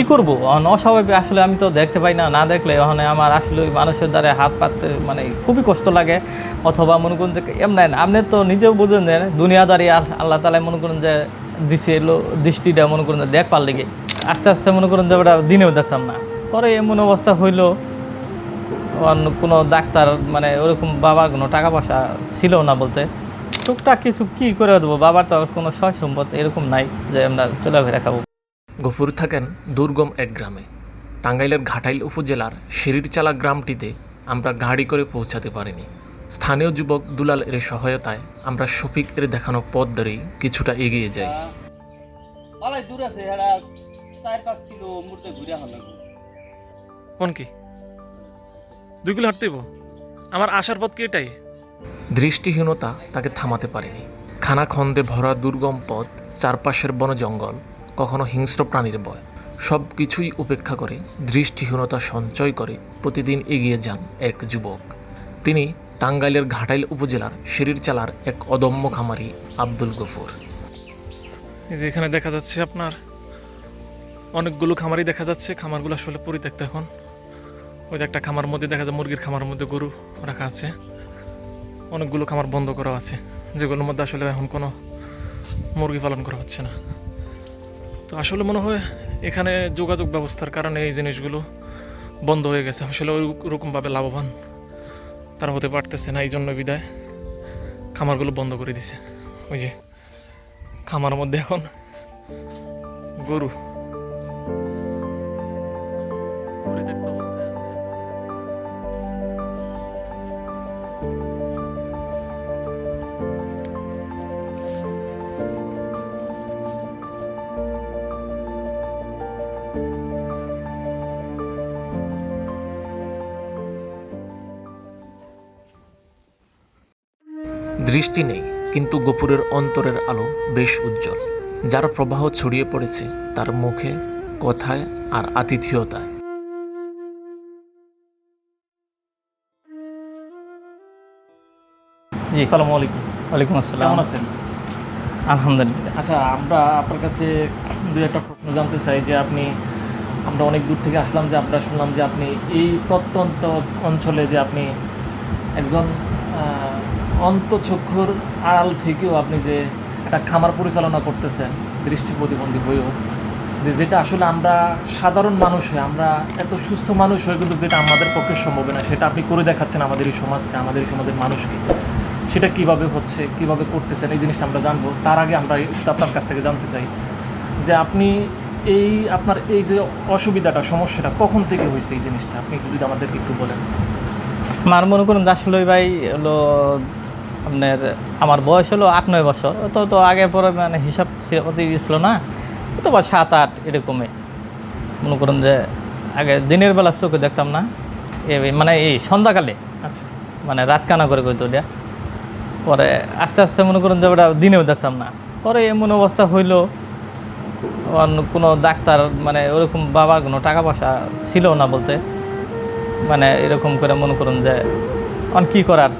কি করব? অস্বাভাবিক, আসলে আমি তো দেখতে পাই না না দেখলে ওখানে আমার আসলে ওই মানুষের দ্বারা হাত পাততে মানে খুবই কষ্ট লাগে। অথবা মনে করুন যে এমন আপনি তো নিজেও বুঝেন যে, দুনিয়াদারি আল- আল্লাহ তালা মনে করুন যে, দিছে এলো, দৃষ্টিটা মনে করুন দেখ পার লেগে। আস্তে আস্তে মনে করুন যে, ওটা দিনেও দেখতাম না। পরে এমন অবস্থা হইল কোনো ডাক্তার মানে ওরকম বাবার কোনো টাকা পয়সা ছিল না বলতে। টুকটাক কিছু কি করে দেবো? বাবার তো আর কোনো সয় সম্পদ এরকম নাই যে, আমরা চলে ফেরা খাব। গফুর থাকেন দুর্গম এক গ্রামে। টাঙ্গাইলের ঘাটাইল উপজেলার শিরিরচালা গ্রামটিতে আমরা গাড়ি করে পৌঁছাতে পারিনি। স্থানীয় যুবক দুলাল এর সহায়তায় আমরা শফিক এর দেখানো পথ ধরেই কিছুটা এগিয়ে যাই। দূর আছে চার কিলো ঘুরে কোন কি? দুই কিলো হাঁটতেইব আমার আসার পথ কি এটাই? দৃষ্টিহীনতা তাকে থামাতে পারেনি। খানাখন্দে ভরা দুর্গম পথ চারপাশের বন জঙ্গল কখনো হিংস্র প্রাণীর ভয় সব কিছুই উপেক্ষা করে, দৃষ্টিহীনতা সঞ্চয় করে প্রতিদিন এগিয়ে যান এক যুবক। তিনি টাঙ্গাইলের ঘাটাইল উপজেলার শিরিরচালার এক অদম্য খামারি, আব্দুল গফুর। এখানে দেখা যাচ্ছে আপনার অনেকগুলো খামারই দেখা যাচ্ছে। খামারগুলো আসলে পরিত্যক্ত এখন। ওই একটা খামার মধ্যে দেখা যায়, মুরগির খামার মধ্যে গরু রাখা আছে। অনেকগুলো খামার বন্ধ করা আছে, যেগুলোর মধ্যে আসলে এখন কোনো মুরগি পালন করা হচ্ছে না। তো আসলে মনে হয় এখানে যোগাযোগ ব্যবস্থার কারণে এই জিনিসগুলো বন্ধ হয়ে গেছে। আসলে ওই রকমভাবে লাভবান তারা হতে পারতেছে না এই জন্য বিদায়। খামারগুলো বন্ধ করে দিছে। ওই যে খামার মধ্যে এখন গরু। দৃষ্টি নেই কিন্তু গফুরের অন্তরের আলো বেশ উজ্জ্বল। যার প্রবাহ ছড়িয়ে পড়েছে তার মুখে কথায় আর আতিথেয়তায়। জি আসসালামু আলাইকুম। ওয়ালাইকুম আসসালাম। কেমন আছেন? আলহামদুলিল্লাহ। আচ্ছা আমরা আপনার কাছে দুই একটা প্রশ্ন জানতে চাই যে আপনি আমরা অনেক দূর থেকে আসলাম যে আমরা শুনলাম যে আপনি এই প্রত্যন্ত অঞ্চলে যে আপনি একজন অন্তচক্ষুর আড়াল থেকেও আপনি যে একটা খামার পরিচালনা করতেছেন, দৃষ্টি প্রতিবন্ধী হয়েও, যে যেটা আসলে আমরা সাধারণ মানুষ হয়ে আমরা এত সুস্থ মানুষ হয়ে কিন্তু যেটা আমাদের পক্ষে সম্ভব না। সেটা আপনি করে দেখাচ্ছেন আমাদের এই সমাজকে, আমাদের এই সমাজের মানুষকে। সেটা কীভাবে হচ্ছে, কীভাবে করতেছেন, এই জিনিসটা আমরা জানব। তার আগে আমরা আপনার কাছ থেকে জানতে চাই যে আপনি এই আপনার এই যে অসুবিধাটা, সমস্যাটা কখন থেকে হয়েছে এই জিনিসটা? আপনি যদি আমাদেরকে একটু বলেন। আমার মনে করুন আসলে ভাই হলো আপনার আমার বয়স হলো আট নয় বছর। তো তো আগে পরে মানে হিসাব অতি ছিল না। তো বা সাত আট এরকমই। মনে করুন যে আগে দিনের বেলা চোখে দেখতাম না। এ- মানে এই সন্ধ্যাকালে। আচ্ছা। মানে রাত কানা করে কইতো এটা পরে আস্তে আস্তে মনে করুন যে ওটা দিনেও দেখতাম না। পরে এমন অবস্থা হইল অন্য কোনো ডাক্তার মানে ওরকম বাবার কোনো টাকা পয়সা ছিল না বলতে। মানে এরকম করে মনে করুন যে অন কী করার?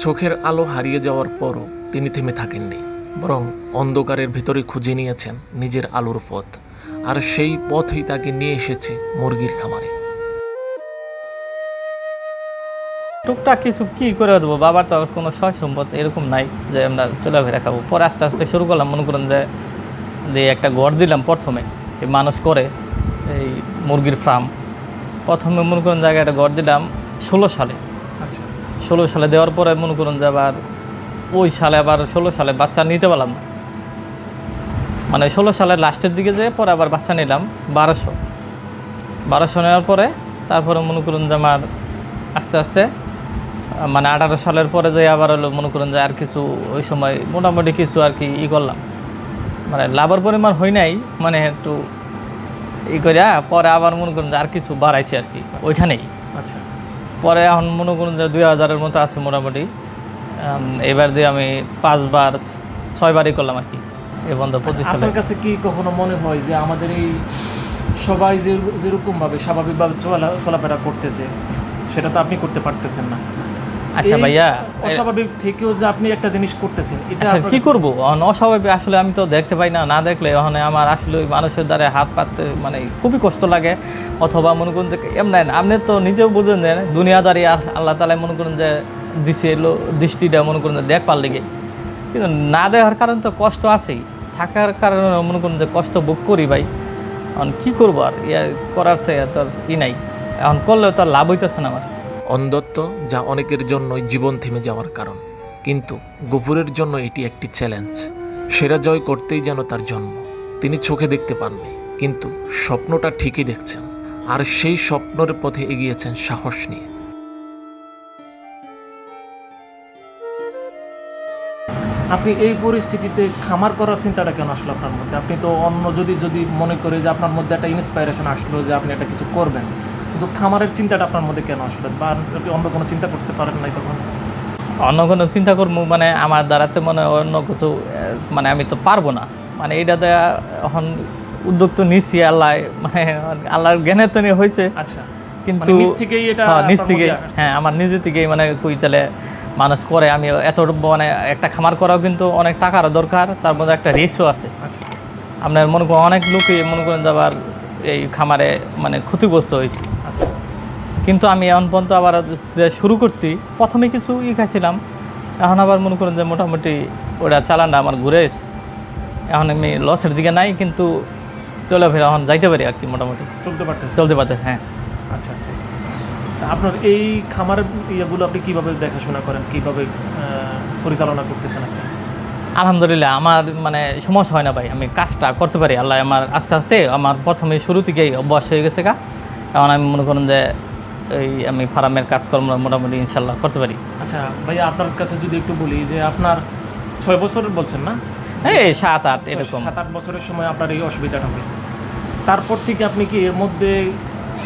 চোখের আলো হারিয়ে যাওয়ার পরও তিনি থেমে থাকেননি বরং অন্ধকারের ভেতরে খুঁজে নিয়েছেন নিজের আলোর পথ আর সেই পথই তাকে নিয়ে এসেছে মুরগির খামারে। টুকটাক কিছু কি করে দেবো? বাবার তো আর কোনো সয় সম্পদ এরকম নাই যে আমরা চলে ফেরা খাব। পরে আস্তে আস্তে শুরু করলাম মনে করেন যে যে একটা ঘর দিলাম প্রথমে যে মানুষ করে এই মুরগির ফার্ম প্রথমে মনে করেন জায়গায় একটা ঘর দিলাম ষোলো সালে। আচ্ছা। ষোলো সালে দেওয়ার পরে মনে করুন যে আবার ওই সালে আবার ষোলো সালে বাচ্চা নিতে পারলাম মানে ষোলো সালের লাস্টের দিকে যেয়ে পরে আবার বাচ্চা নিলাম, বারোশো। বারোশো নেওয়ার পরে তারপরে মনে করুন যে আমার আস্তে আস্তে মানে আঠারো সালের পরে যে আবার হলো মনে করুন যে আর কিছু ওই সময় মোটামুটি কিছু আর কি ই করলাম। মানে লাভের পরিমাণ হয় নাই মানে একটু ই করে পরে আবার মনে করুন যে আর কিছু বাড়াইছে আর কি, ওইখানেই। আচ্ছা। পরে এখন মনে করুন যে দুই হাজারের মতো আছে মোটামুটি। এবার দিয়ে আমি পাঁচবার ছয়বারই করলাম আর কি এ বন্ধ পঁচিশ সালে। আপনার কাছে কি কখনো মনে হয় যে আমাদের এই সবাই যে যেরকমভাবে স্বাভাবিকভাবে চলা চলাফেরা করতেছে সেটা তো আপনি করতে পারতেছেন না? আচ্ছা ভাইয়া, অস্বাভাবিক থেকেও যে আপনি একটা জিনিস করতেছেন এটা আচ্ছা কি করব? অস্বাভাবিক আসলে আমি তো দেখতে পাই না না দেখলে ওখানে আমার আসলে ওই মানুষের দ্বারা হাত পাততে মানে খুবই কষ্ট লাগে। অথবা মনে করুন যে এমন আপনি তো নিজেও বুঝেন যে দুনিয়াদারি আর আল্লাহ তালায় মনে করুন যে দিছে এলো দৃষ্টিটা মনে করুন যে দেখবার লেগে। কিন্তু না দেওয়ার কারণে তো কষ্ট আছেই। থাকার কারণে মনে করুন যে কষ্ট ভোগ করি ভাই। এখন কী করব আর? ইয়া করার চেয়ে তোর ই নাই। এখন করলেও তো আর লাভ হইতেছে না আমার। অন্ধত্ব যা অনেকের জন্যই জীবন থেমে যাওয়ার কারণ। কিন্তু গফুরের জন্য এটি একটি চ্যালেঞ্জ সেরা জয় করতেই যেন তার জন্ম। তিনি চোখে দেখতে পাননি, কিন্তু স্বপ্নটা ঠিকই দেখছেন। আর সেই স্বপ্নের পথে এগিয়েছেন সাহস নিয়ে। আপনি এই পরিস্থিতিতে খামার করার চিন্তাটা কেন আসলো আপনার মধ্যে? আপনি তো অন্য যদি যদি মনে করে যে আপনার মধ্যে একটা ইন্সপাইরেশন আসলো যে আপনি একটা কিছু করবেন। কিন্তু খামারের চিন্তাটা আপনার মধ্যে কেন আসলো? বা আপনি অন্য কোনো চিন্তা করতে পারেন নাই তখন? অন্য কোনো চিন্তা করব মানে আমার দ্বারাতে মনে হয় অন্য কিছু মানে আমি তো পারব না। মানে এটা দেয়া এখন উদ্যোগ তো নিচ্ছি আল্লাহ মানে আল্লাহর জ্ঞানে তো নিয়ে হয়েছে আচ্ছা। কিন্তু মানে নিজ থেকেই এটা হ্যাঁ, নিজ হ্যাঁ আমার নিজে থেকেই মানে কই তাহলে মানুষ করে আমি এত মানে একটা খামার করাও কিন্তু অনেক টাকার দরকার তার মধ্যে একটা রিস্কও আছে। আচ্ছা। আপনার মনে করেন অনেক লোকই মনে করেন যে আবার এই খামারে মানে ক্ষতিগ্রস্ত হয়েছে। কিন্তু আমি এখন পর্যন্ত আবার যে শুরু করছি প্রথমে কিছু ই খাইছিলাম এখন আবার মনে করেন যে মোটামুটি ওটা চালানটা আমার ঘুরে এসে এখন আমি লসের দিকে নাই কিন্তু চলে ফেরা এখন যাইতে পারি আর কি মোটামুটি। চলতে পারতে চলতে পারতে হ্যাঁ। আচ্ছা আচ্ছা। আপনার এই খামারের ইয়েগুলো আপনি কীভাবে দেখাশোনা করেন? কীভাবে পরিচালনা করতেছেন আপনি? আলহামদুলিল্লাহ আমার মানে সমস্যা হয় না ভাই আমি কাজটা করতে পারি। আল্লাহ আমার আস্তে আস্তে আমার প্রথমে শুরু থেকেই অভ্যাস হয়ে গেছে কা এখন আমি মনে করেন যে এই আমি ফার্মের কাজকর্ম মোটামুটি ইনশাল্লাহ করতে পারি। আচ্ছা ভাইয়া আপনার কাছে যদি একটু বলি যে আপনার ছয় বছর বলছেন না? এই সাত আট এরকম। সাত আট বছরের সময় আপনার এই অসুবিধাটা হয়েছে। তারপর থেকে আপনি কি এর মধ্যে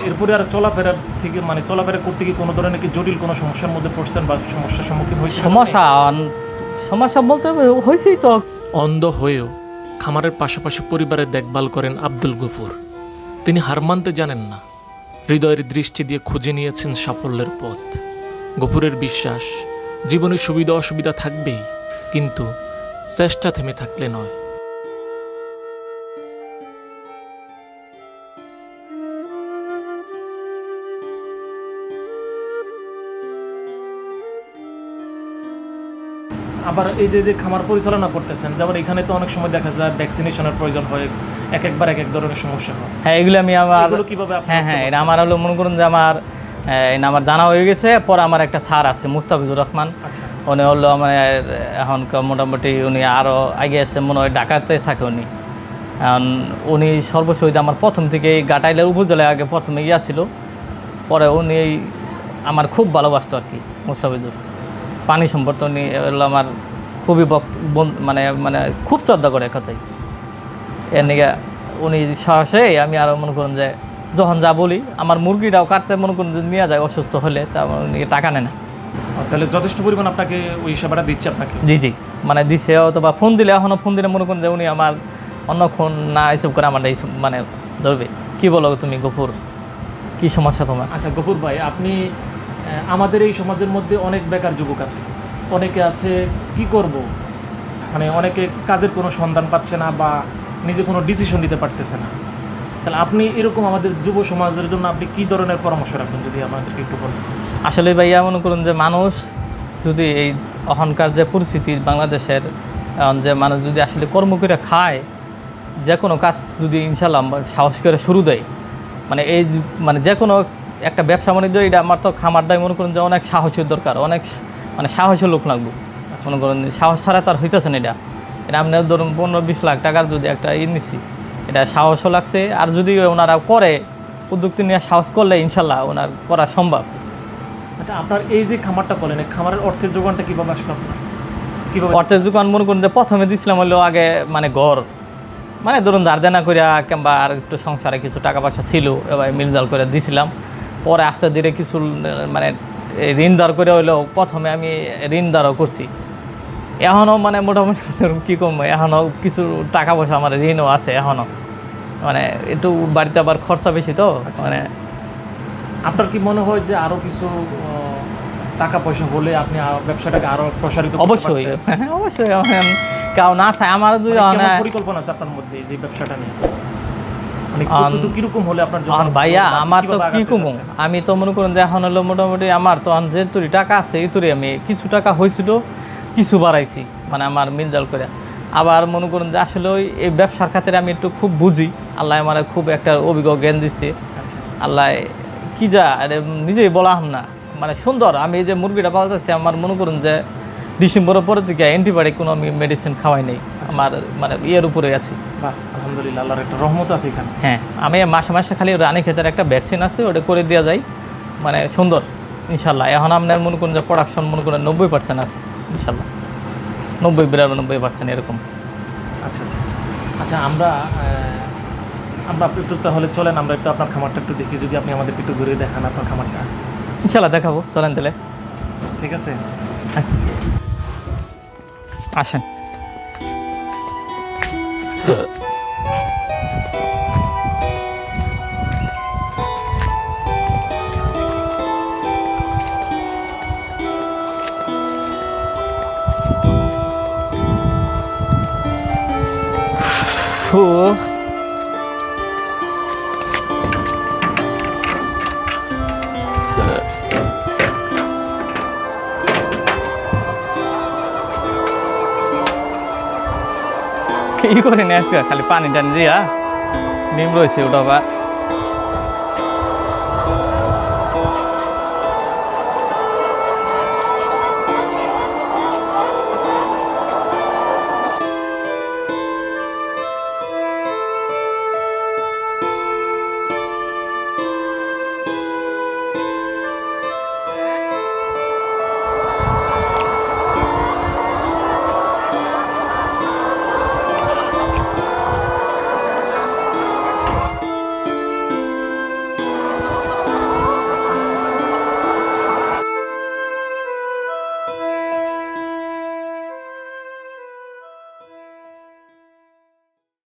এরপরে আর চলাফেরার থেকে মানে চলাফেরা করতে গিয়ে কোনো ধরনের কি জটিল কোনো সমস্যার মধ্যে পড়ছেন বা সমস্যার সম্মুখীন হয়েছেন? সমস্যা সমস্যা বলতে হয়েছেই তো। অন্ধ হয়েও খামারের পাশাপাশি পরিবারের দেখভাল করেন আব্দুল গফুর। তিনি হার মানতে জানেন না। হৃদয়ের দৃষ্টি দিয়ে খুঁজে নিয়েছেন সাফল্যের পথ। গফুরের বিশ্বাস, জীবনে সুবিধা অসুবিধা থাকবেই, কিন্তু চেষ্টা থেমে থাকলে নয়। আবার এই যে যে খামার পরিচালনা করতেছেন যেমন এখানে তো অনেক সময় দেখা যায় ভ্যাকসিনেশনের প্রয়োজন হয় এক একবার এক এক ধরনের সমস্যা হয়। হ্যাঁ এগুলো আমি আমার কীভাবে হ্যাঁ হ্যাঁ এটা আমার হলো মনে করুন যে আমার এই আমার জানা হয়ে গেছে পরে আমার একটা স্যার আছে মুস্তাফিজুর রহমান। আচ্ছা। উনি হলো আমার এখন মোটামুটি উনি আরও আগে এসে মনে হয় ঢাকাতে থাকে উনি। এখন উনি সর্বসহিত আমার প্রথম থেকে এই গাটাইলের উপজেলায় আগে প্রথমে ইয়া ছিল পরে উনি আমার খুব ভালোবাসতো আর কি মুস্তাফিজুর। পানি সম্পর্ক নিয়ে হলো আমার খুবই বক্ত মানে মানে খুব শ্রদ্ধা করে কথাই এর নিগে উনি সাহসে আমি আরও মনে করুন যে যখন যা বলি আমার মুরগিটাও কাটতে মনে করুন যে নিয়ে যায় অসুস্থ হলে তা উনি টাকা নেয় না। তাহলে যথেষ্ট পরিমাণ আপনাকে ওই সেবাটা দিচ্ছে আপনাকে? জি জি। মানে দিছে অথবা ফোন দিলে এখনও ফোন দিলে মনে করুন যে উনি আমার অন্য ফোন না এসব করে আমার এইসব মানে ধরবে। কি বলো তুমি গফুর? কি সমস্যা তোমার? আচ্ছা গফুর ভাই আপনি আমাদের এই সমাজের মধ্যে অনেক বেকার যুবক আছে। অনেকে আছে, কি করব? মানে অনেকে কাজের কোনো সন্ধান পাচ্ছে না বা নিজে কোনো ডিসিশন নিতে পারতেছে না। তাহলে আপনি এরকম আমাদের যুব সমাজের জন্য আপনি কি ধরনের পরামর্শ রাখবেন যদি আমাদেরকে একটু বলেন? আসলে ভাইয়া, মনে করুন যে মানুষ যদি এই অহংকার যে পরিস্থিতি বাংলাদেশের যে মানুষ যদি আসলে কর্ম করে খায়, যে কোনো কাজ যদি ইনশাল্লাহ সাহস করে শুরু দেয় মানে এই মানে যে কোনো একটা ব্যবসা বাণিজ্য এটা আমার তো খামারটাই মনে করুন যে অনেক সাহসের দরকার অনেক মানে সাহসের লোক লাগবে। মনে করুন সাহস ছাড়া তার হইতেছে না এটা। এটা আপনার ধরুন পনেরো বিশ লাখ টাকার যদি একটা ই নিচ্ছি এটা সাহসও লাগছে আর যদি ওনারা করে উদ্যোক্তি নিয়ে সাহস করলে ইনশাল্লাহ ওনার করা সম্ভব। আচ্ছা আপনার এই যে খামারটা করলেন এই খামারের অর্থের যোগানটা কীভাবে আসলো আপনার? কীভাবে অর্থের যোগান মনে করুন যে প্রথমে দিছিলাম হলো আগে মানে ঘর। মানে ধরুন ধার দেনা করিয়া কিংবা আর একটু সংসারে কিছু টাকা পয়সা ছিল এবার মিলজাল করে দিছিলাম। পরে আস্তে ধীরে কিছু মানে ঋণ ধার করে হইলেও প্রথমে আমি ঋণ ধারও করছি। এখনও মানে মোটামুটি ধরুন কী কম এখনও কিছু টাকা পয়সা আমার ঋণও আছে এখনও। মানে একটু বাড়িতে আবার খরচা বেশি তো মানে আপনার কি মনে হয় যে আরও কিছু টাকা পয়সা হলে আপনি ব্যবসাটাকে আরও প্রসারিত অবশ্যই। হ্যাঁ, অবশ্যই কেউ না চায় আমার দুই মানে পরিকল্পনা আছে আপনার মধ্যে যে ব্যবসাটা নিয়ে? কীরকম হলে আপনার আর ভাইয়া আমার তো কীভাবে কি কমু? আমি তো মনে করেন যে এখন হলো মোটামুটি আমার তো যে তুরি টাকা আছে এই তুরি আমি কিছু টাকা হয়েছিল কিছু বাড়াইছি মানে আমার মিলজাল করে। আবার মনে করেন যে আসলে ওই এই ব্যবসার খাতিরে আমি একটু খুব বুঝি। আল্লাহ আমার খুব একটা অভিজ্ঞ জ্ঞান দিচ্ছে আচ্ছা। আল্লাহ কি যা আরে নিজেই বলা হাম না। মানে সুন্দর আমি এই যে মুরগিটা পালতেছি আমার মনে করুন যে ডিসেম্বরের পরে থেকে অ্যান্টিবায়োটিক কোনো আমি মেডিসিন খাওয়াই নেই। আমার মানে ইয়ের উপরে আছি। আলহামদুলিল্লাহ আল্লাহর একটা রহমত আছে এখানে। হ্যাঁ আমি মাসে মাসে খালি রানী ক্ষেতের একটা ভ্যাকসিন আছে ওটা করে দেওয়া যায়। মানে সুন্দর ইনশাল্লাহ। এখন আপনার মনে করুন যে প্রোডাকশন মনে করেন নব্বই পার্সেন্ট আছে ইনশাল্লাহ। নব্বই বিরানব্বই পার্সেন্ট এরকম। আচ্ছা আচ্ছা। আচ্ছা আমরা আমরা একটু তাহলে চলেন আমরা একটু আপনার খামারটা একটু দেখি যদি আপনি আমাদের একটু ঘুরে দেখান আপনার খামারটা। ইনশাল্লাহ দেখাবো। চলেন তাহলে। ঠিক আছে। আসেন। Puh. কি করে নিয়ে আসবে খালি পানি টানি দিয়া ডিম রয়েছে ওটা আবার